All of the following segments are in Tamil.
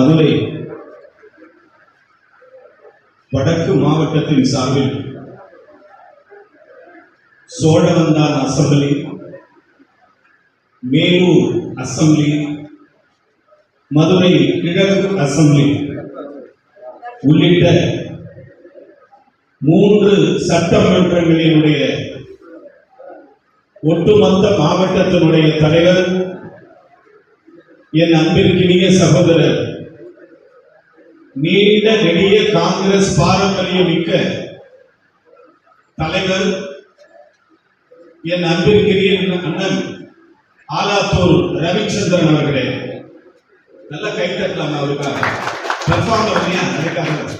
மதுரை வடக்கு மாவட்டத்தின் சார்பில் சோழவந்தான் அசம்பிளி மேலூர் அசம்பிளி மதுரை கிழக்கு அசம்பிளி உள்ளிட்ட மூன்று சட்டமன்றங்களினுடைய ஒட்டுமொத்த மாவட்டத்தினுடைய தலைவர் என் அன்பிற்கினிய சகோதரர் நீண்ட நெடிய காங்கிரஸ் பாரம்பரியமிக்க தலைவர் என் அன்பிற்குரிய அண்ணன் ஆலாத்தூர் ரவிச்சந்திரன் அவர்களே. நல்ல கைத்தட்டலாம் அவருக்காக. பெர்ஃபார்ம்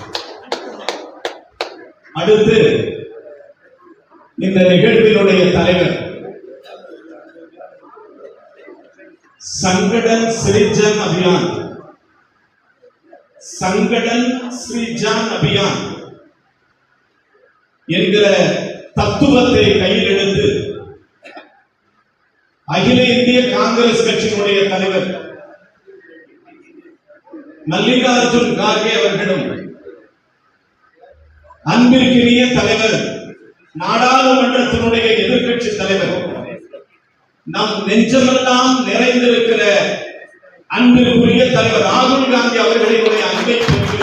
அடுத்து இந்த நிகழ்வினுடைய தலைவர். சங்கடன் சிரிஜன் அபியான். சங்கடன் ஸ்ரீஜான் அபியான் என்கிற தத்துவத்தை கையில் எடுத்து அகில இந்திய காங்கிரஸ் கட்சியினுடைய தலைவர் மல்லிகார்ஜுன் கார்கே அவர்களும் அன்பிற்கினிய தலைவர் நாடாளுமன்றத்தினுடைய எதிர்க்கட்சி தலைவர் நம் நெஞ்சமெல்லாம் நிறைந்திருக்கிற அன்பிற்குரிய தலைவர் ராகுல் காந்தி அவர்களினுடைய அன்பை பெற்று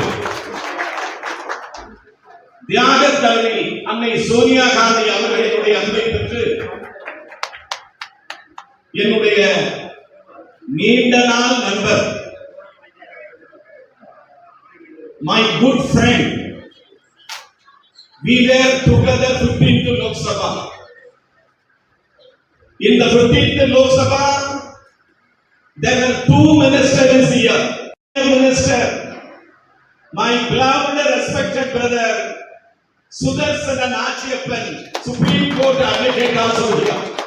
தியாக தலைவி அன்னை சோனியா காந்தி அவர்களினுடைய அன்பை பெற்று என்னுடைய நீண்ட நாள் நண்பர் my good friend we were together 15th Lok Sabha. In the 15th Lok Sabha, there were two ministers here. Minister, my beloved respected brother, Sudarsana Nachiyappan, Supreme Court advocate also here.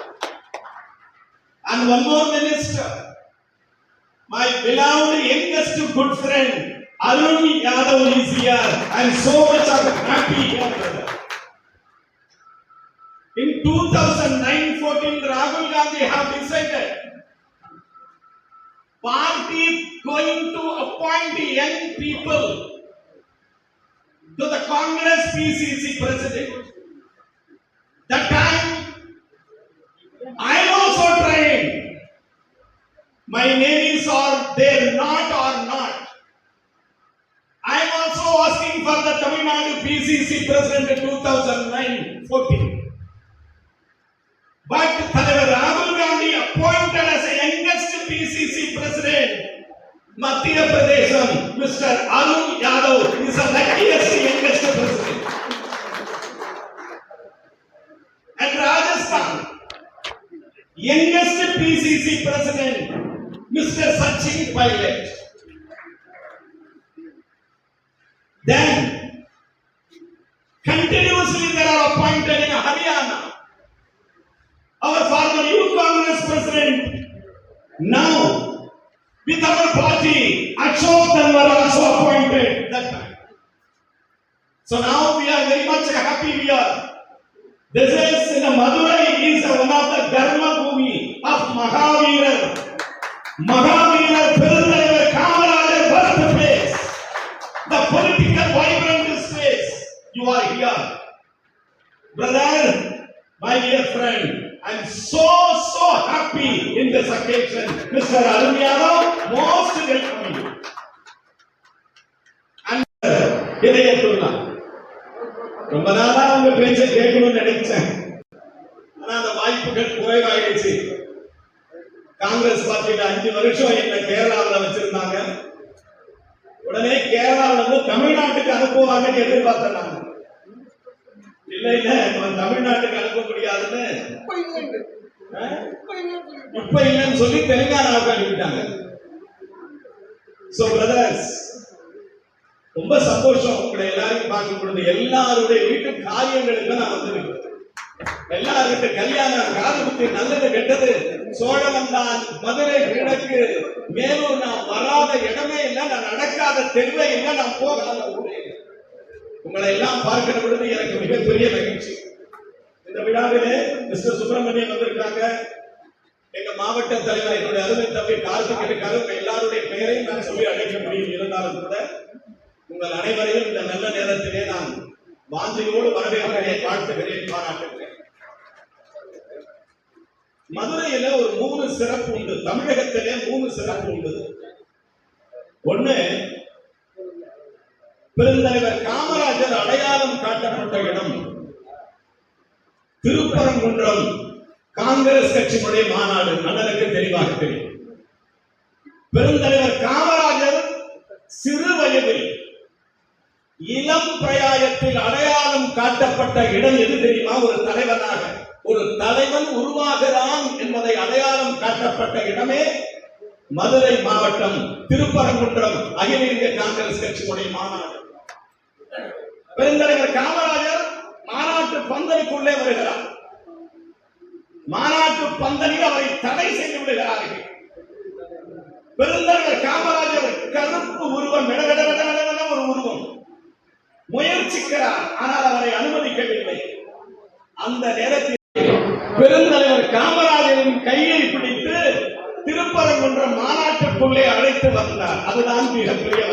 And one more minister, my beloved youngest good friend, Arun Yadav is here. I am so much happy here, brother. In 2009-14, Rahul Gandhi have decided party is going to appoint the young people to the Congress PCC president. That time, I also trying. My names are there, not or not. I am also asking for the Tamil Nadu PCC president in 2009-14. But Madhya Pradesh, Mr. Arun Yadav is the luckiest youngest president. And Rajasthan, youngest PCC president, Mr. Sachin Pilot. Then, continuously there are appointed in a Haryana, our former youth Congress president, now with our party, Ashok Tanwar also appointed that time. So now we are very much happy here. This is in the Madurai is one of the Dharma Bhumi of Mahavira. Mahavira ரொம்ப நாளா உங்க பேச்சை கேட்கணும்னு நினைச்சேன். ஆனா அந்த வாய்ப்புகள் குறைவாயிடுச்சு. காங்கிரஸ் பார்ட்டியில அஞ்சு வருஷம் என்ன கேரளாவில் வச்சிருந்தாங்க. உடனே கேரளாவில இருந்து தமிழ்நாட்டுக்கு அனுப்புவாங்கன்னு எதிர்பார்த்தேன் நான். இல்ல இல்ல நம்ம தமிழ்நாட்டுக்கு அனுப்ப முடியாதுன்னு. இப்ப இல்லைன்னு சொல்லி தெலுங்கானாவுக்கு அனுப்பிட்டாங்க. சோ பிரதர்ஸ் ரொம்ப சந்தோஷம். உங்களை எல்லாரையும் பார்க்கும் பொழுது எல்லாருடைய வீட்டு காரியங்களுக்கு நான் வந்திருக்கேன் எல்லாருக்கிட்ட கல்யாணம் காது குத்தி நல்லது கெட்டது. சோழவந்தான் மதுரை கிழக்கு மேலும் நான் வராத இடமே இல்லை நான் நடக்காத தெருவே இல்லை நான் போகாத உங்களை எல்லாம் பார்க்கிற பொழுது எனக்கு மிகப்பெரிய மகிழ்ச்சி. இந்த விழாவிலே மிஸ்டர் சுப்பிரமணியன் வந்திருக்காங்க. எங்க மாவட்ட தலைவர் என்னுடைய அருமை தம்பி கார்த்திக் இருக்காரு எல்லாருடைய பெயரையும் நான் சொல்லி அழைக்க முடியும். இருந்தாலும் கூட உங்கள் அனைவரையும் இந்த நல்ல நேரத்திலே நான் வாஞ்சையோடு வரவேற்கிறேன் வாழ்த்துகிறேன் பாராட்டுகிறேன். மதுரையில ஒரு மூணு சிறப்பு உண்டு. தமிழகத்திலே மூணு சிறப்பு உண்டு. ஒண்ணு பெருந்தலைவர் காமராஜர் அடையாளம் காட்டப்பட்ட இடம். திருப்பரங்குன்றம் காங்கிரஸ் கட்சியினுடைய மாநாடு. அண்ணனுக்கு தெளிவாக தெரியும். பெருந்தலைவர் காமராஜர் சிறு வயதில் இளம் பிரயாயத்தில் அடையாளம் காட்டப்பட்ட இடம் எது தெரியுமா? ஒரு தலைவனாக. ஒரு தலைவன் உருவாகிறான் என்பதை அடையாளம் காட்டப்பட்ட இடமே மதுரை மாவட்டம் திருப்பரங்குன்றம். அகில இந்திய காங்கிரஸ் கட்சியுடைய மாநாடு. பெருந்தலைவர் காமராஜர் மாநாட்டு பந்தலுக்குள்ளே வருகிறார். மாநாட்டு பந்தலில் அவரை தடை செய்து விடுகிறார்கள். பெருந்தலைவர் காமராஜர் கருப்பு உருவம் விடவிடவிடவிட முயற்சிக்கிறார் ஆனால் அவரை அனுமதிக்கவில்லை. அந்த நேரத்தில் பெருந்தலைவர் காமராஜரின் கையை பிடித்து திருப்பரங்குன்ற மாநாட்டுக்குள்ளே அழைத்து வந்தார். அதுதான் மிகப்பெரிய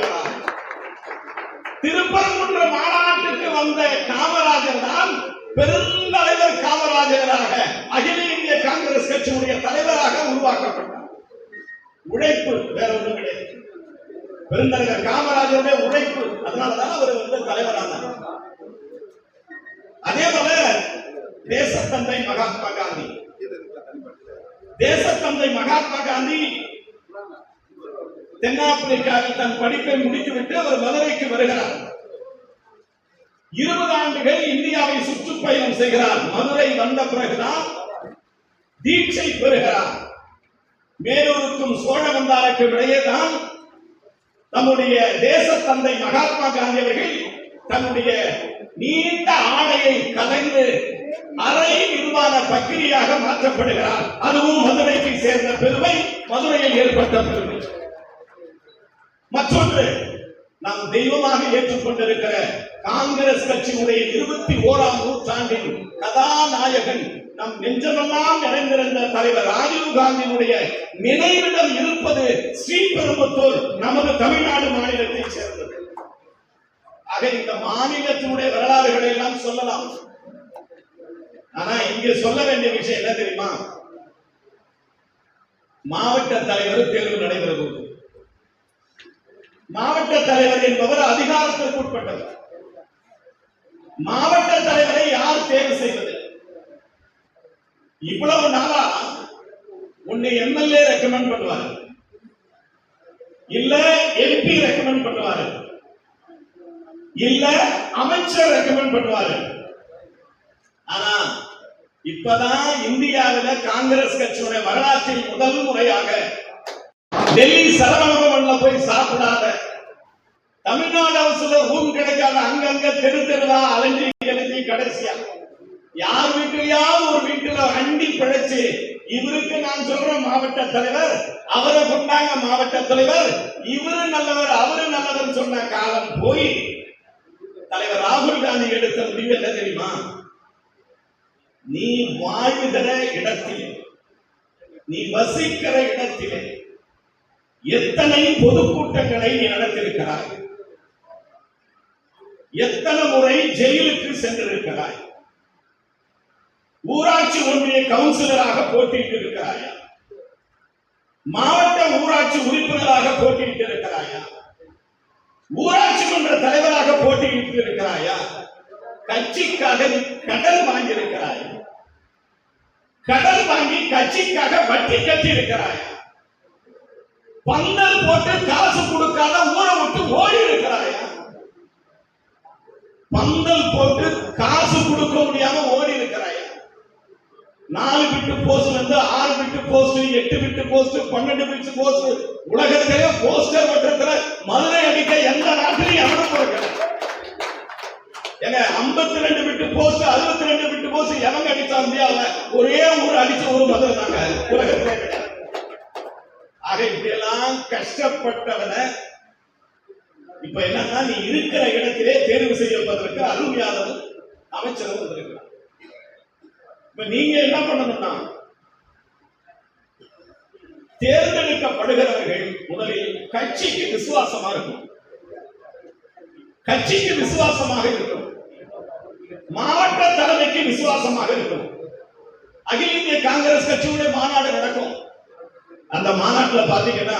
திருப்பரங்குன்ற மாநாட்டுக்கு வந்த காமராஜர் தான் பெருந்தலைவர் காமராஜராக அகில இந்திய காங்கிரஸ் கட்சியுடைய தலைவராக உருவாக்கப்பட்டார். உழைப்பு வேற ஒன்றும் கிடையாது. பெருந்தலைவர் காமராஜருடைய உழைப்பு. அதனாலதான் அவர் வந்து தலைவரானார். அதே போல தேசத்தந்தை மகாத்மா காந்தி. தேசத்தந்தை மகாத்மா காந்தி தென்னாப்பிரிக்காவில் தன் படிப்பை முடித்துவிட்டு அவர் மதுரைக்கு வருகிறார். இருபது ஆண்டுகள் இந்தியாவை சுற்றுப்பயணம் செய்கிறார். மதுரை வந்த பிறகுதான் தீட்சை பெறுகிறார். மேலூருக்கும் சோழவந்தாருக்கும் இடையே தான் நம்முடைய தேசத்தந்தை மகாத்மா காந்தி அவர்கள் தன்னுடைய நீண்ட ஆடையை கலைந்து அரை நிர்வாண பக்கிரியாக மாற்றப்படுகிறார். அதுவும் மதுரைக்கு சேர்ந்த பெருமை மதுரையில் ஏற்பட்ட பெருமை. மற்றொன்று நாம் தெய்வமாக ஏற்றுக்கொண்டிருக்கிற காங்கிரஸ் கட்சியினுடைய இருபத்தி ஓராம் நூற்றாண்டின் கதாநாயகன் நம் நெஞ்சமெல்லாம் நிறைந்திருந்த தலைவர் ராஜீவ் காந்தியினுடைய நினைவிடம் இருப்பது ஸ்ரீபெரும்புத்தூர் நமது தமிழ்நாடு மாநிலத்தை சேர்ந்தது. ஆக இந்த மாநிலத்தினுடைய வரலாறுகளை எல்லாம் சொல்லலாம். ஆனா இங்க சொல்ல வேண்டிய விஷயம் என்ன தெரியுமா? மாவட்ட தலைவர் தேர்வு நடைபெறும் மாவட்ட தலைவர் என்பவர் அதிகாரத்திற்கு உட்பட்டவர். மாவட்ட தலைவரை யார் தேர்வு செய்வது? இவ்வளவு நாளா உன்னை எம்எல்ஏ ரெக்கமெண்ட் பண்ணுவாரு. இல்ல எம்பி ரெக்கமெண்ட் பண்ணுவாரு. இல்ல அமைச்சர் ரெக்கமெண்ட் பண்ணுவாரு. ஆனா இப்பதான் இந்தியாவில காங்கிரஸ் கட்சியுடைய வரலாற்றில் முதல் முறையாக டெல்லி சரவணபவன்ல போய் சாப்பிடாத தமிழ்நாடு அரசுல ரூம் கிடைக்காத அங்கங்க தெரு தெருவா அலைஞ்சி அலைஞ்சி கடைசியா யார் வீட்டிலையாவது ஒரு வீட்டுல அண்டி பிழைச்சு இவருக்கு நான் சொல்றேன் மாவட்ட தலைவர் அவரை கொண்டாங்க மாவட்ட தலைவர் இவரு நல்லவர் அவரு நல்லவர் சொன்ன காலம் போய் தலைவர் ராகுல் காந்தி எடுத்த முடிவு என்ன தெரியுமா? நீ வாழ்கிற இடத்திலே நீ வசிக்கிற இடத்திலே எத்தனை பொதுக்கூட்டங்களை நீ நடத்திருக்கிறாய் எத்தனை முறை ஜெயிலுக்கு சென்றிருக்கிறாய்? ஊராட்சி ஒன்றிய கவுன்சிலராக போட்டியிட்டு இருக்கிறாயா மாவட்ட ஊராட்சி உறுப்பினராக போட்டியிட்டு இருக்கிறாயா ஊராட்சி மன்ற தலைவராக போட்டியிட்டு இருக்கிறாயா கட்சிக்காக கடல் கடன் வாங்கி இருக்கிறாயா கடல் வாங்கி கட்சிக்காக வட்டி கட்டி இருக்கிறாயா பந்தல் போட்டு காசு கொடுக்காத ஊரை விட்டு ஓடி இருக்கிறாயா பந்தல் போட்டு காசு கொடுக்க முடியாம நாலு பிட்டு போஸ்ட்ல இருந்து ஆறு பிட்டு போஸ்ட் எட்டு பிட்டு போஸ்ட் பன்னெண்டு பிட்டு போஸ்ட் உலகத்திலே போஸ்டர் பட்டத்துல மதுரை அடிக்க எந்த நாட்டிலையும் எவனும் பிறக்கல ஏங்க ஐம்பத்தி ரெண்டு பிட்டு போஸ்ட் அறுபத்தி ரெண்டு பிட்டு போஸ்ட் எவங்க அடிச்சா இந்தியாவில் ஒரே ஊர் அடிச்ச ஒரு மதுரை தாங்க. உலகத்திலே ஆக இப்படியெல்லாம் கஷ்டப்பட்டவனை இப்ப என்னன்னா நீ இருக்கிற இடத்திலே தேர்வு செய்யப்பதற்கு அருள் அமைச்சரும் வந்திருக்கிறார். இப்ப நீங்க என்ன பண்ணணும்னா தேர்ந்தெடுக்கப்படுகிறவர்கள் முதலில் கட்சிக்கு விசுவாசமா இருக்கும் கட்சிக்கு விசுவாசமாக இருக்கும் மாவட்ட தலைமைக்கு விசுவாசமாக இருக்கும் அகில இந்திய காங்கிரஸ் கட்சியுடைய மாநாடு நடக்கும். அந்த மாநாட்டுல பாத்தீங்கன்னா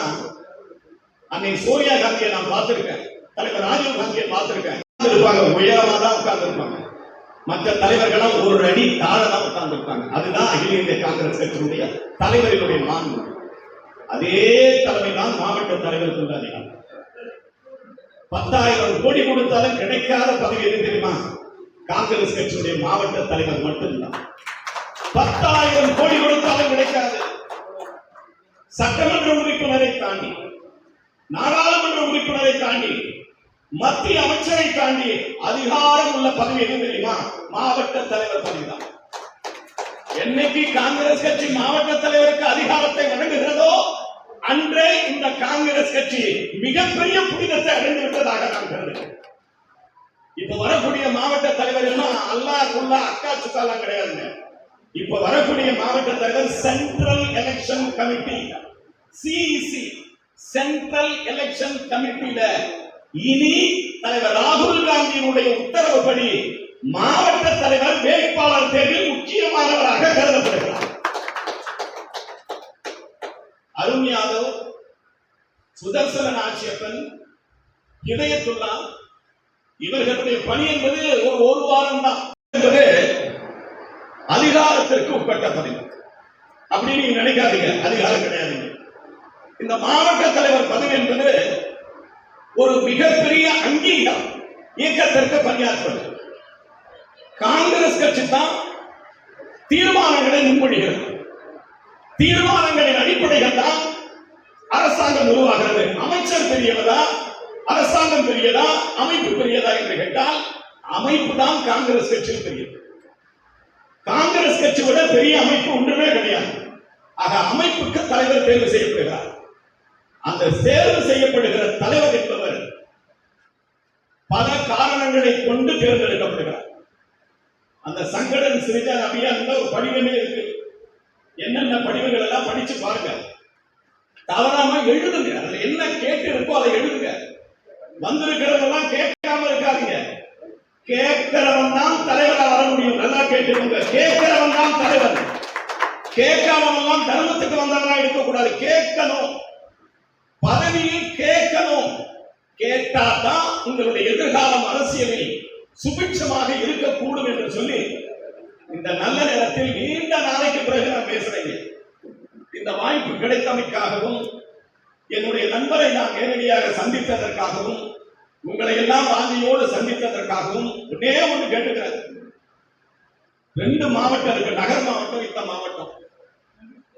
அன்னைக்கு சோனியா காந்தியை நான் பார்த்திருக்கேன். தலைவர் ராஜீவ் காந்தியை பார்த்திருக்கேன். இருப்பாங்க உயரமா தான் உட்கார்ந்து இருப்பாங்க மற்ற தலைவர்களும் ஒரு அடி தாழதான் உட்கார்ந்துருக்காங்க அதுதான் அகில இந்திய காங்கிரஸ் கட்சியினுடைய தலைவர்களுடைய மாண்பு. அதே தலைமை தான் மாவட்ட தலைவருக்கு அதிகாரம் பத்தாயிரம் கோடி கொடுத்தாலும் கிடைக்காத பதவி எது தெரியுமா? காங்கிரஸ் கட்சியுடைய மாவட்ட தலைவர் மட்டும்தான். பத்தாயிரம் கோடி கொடுத்தாலும் கிடைக்காது. சட்டமன்ற உறுப்பினரை தாண்டி நாடாளுமன்ற உறுப்பினரை தாண்டி மத்திய அமைச்சரை தாண்டி அதிகாரம் உள்ள பதவி எது தெரியுமா? மாவட்ட தலைவர் பதவிதான் என்னைக்கு காங்கிரஸ் கட்சி மாவட்ட தலைவருக்கு அதிகாரத்தை வழங்குகிறதோ அன்றே இந்த காங்கிரஸ் கட்சி மிகப்பெரிய புனிதத்தை அடைந்து விட்டதாக நான் கருதுகிறேன். இப்ப வரக்கூடிய மாவட்ட தலைவர் எல்லாம் அல்லா குல்லா அக்கா சுத்தாலாம் கிடையாதுங்க. இப்ப வரக்கூடிய மாவட்ட தலைவர் central election committee CEC central election கமிட்டியில இனி தலைவர் ராகுல் காந்தியினுடைய உத்தரவுப்படி மாவட்ட தலைவர் வேட்பாளர் தேர்வில் முக்கியமானவராக கருதப்படுகிறார். அருண் யாதவ் சுதர்சன ஆட்சியப்பன் இதயத்துள்ளா இவர்களுடைய பணி என்பது ஒரு ஒரு வாரம் தான் என்பது அதிகாரத்திற்கு உட்பட்ட பணி. அப்படின்னு நீங்க நினைக்காதீங்க அதிகாரம் கிடையாதுங்க இந்த மாவட்ட தலைவர் பதவி என்பது ஒரு மிகப்பெரிய அங்கீகாரம் இயக்கத்திற்கு பணியாற்றுவது காங்கிரஸ் கட்சி தான் தீர்மானங்களை முன்மொழிகிறது. தீர்மானங்களின் அடிப்படைகள் தான் அரசாங்கம் உருவாகிறது. அமைச்சர் பெரியவதா அரசாங்கம் பெரியதா அமைப்பு பெரியதா என்று கேட்டால் அமைப்பு தான் காங்கிரஸ் கட்சியில் பெரியது. காங்கிரஸ் கட்சி விட பெரிய அமைப்பு ஒன்றுமே கிடையாது. ஆக அமைப்புக்கு தலைவர் தேர்வு செய்யப்படுகிறார். அந்த தேர்வு செய்யப்படுகிற தலைவர் என்பவர் பல காரணங்களை கொண்டு தேர்ந்தெடுக்கப்படுகிறார். அந்த சங்கடன் சிறிதா அபியான்ல ஒரு படிவமே இருக்கு. என்னென்ன படிவுகள் எல்லாம் படிச்சு பாருங்க. தவறாம எழுதுங்க. அதுல என்ன கேட்டு இருக்கோ அதை எழுதுங்க. வந்திருக்கிறதெல்லாம் கேட்காம இருக்காதீங்க. கேட்கிறவன் தான் தலைவரா வர முடியும். நல்லா கேட்டுக்கோங்க. கேட்கிறவன் தான் தலைவர். கேட்காதவன் எல்லாம் தர்மத்துக்கு வந்தவனா இருக்கக்கூடாது. கேட்கணும். பதவியில் கேட்கணும். கேட்டாதான் உங்களுடைய எதிர்காலம் அரசியலில் சுபிட்சமாக இருக்கக்கூடும் என்று சொல்லி இந்த நல்ல நேரத்தில் நீண்ட நாளைக்கு பிறகு நான் பேசுறேங்க. இந்த வாய்ப்பு கிடைத்தமைக்காகவும் என்னுடைய நண்பரை நான் நேரடியாக சந்தித்ததற்காகவும் உங்களை எல்லாம் வாங்கியோடு சந்தித்ததற்காகவும் ஒன்னே ஒன்று கேட்டுக்கிறது ரெண்டு மாவட்டம் இருக்கு நகர் மாவட்டம் இந்த மாவட்டம்.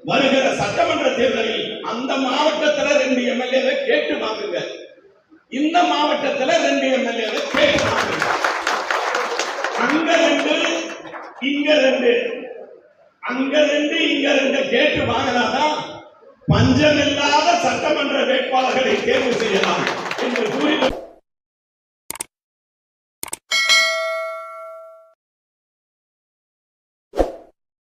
வருகிற சட்டமன்ற தேர்தலில் அந்த மாவட்டத்துல ரெண்டு எம்எல்ஏவை கேட்டு வாங்குங்க இந்த மாவட்டத்துல ரெண்டு எம்எல்ஏவை கேட்டு வாங்குங்க அங்க ரெண்டு இங்க ரெண்டு. அங்க ரெண்டு இங்க ரெண்டு கேட்டு வாங்கினாதான் பஞ்சமில்லாத சட்டமன்ற வேட்பாளர்களை தேர்வு செய்யலாம் என்று கூறி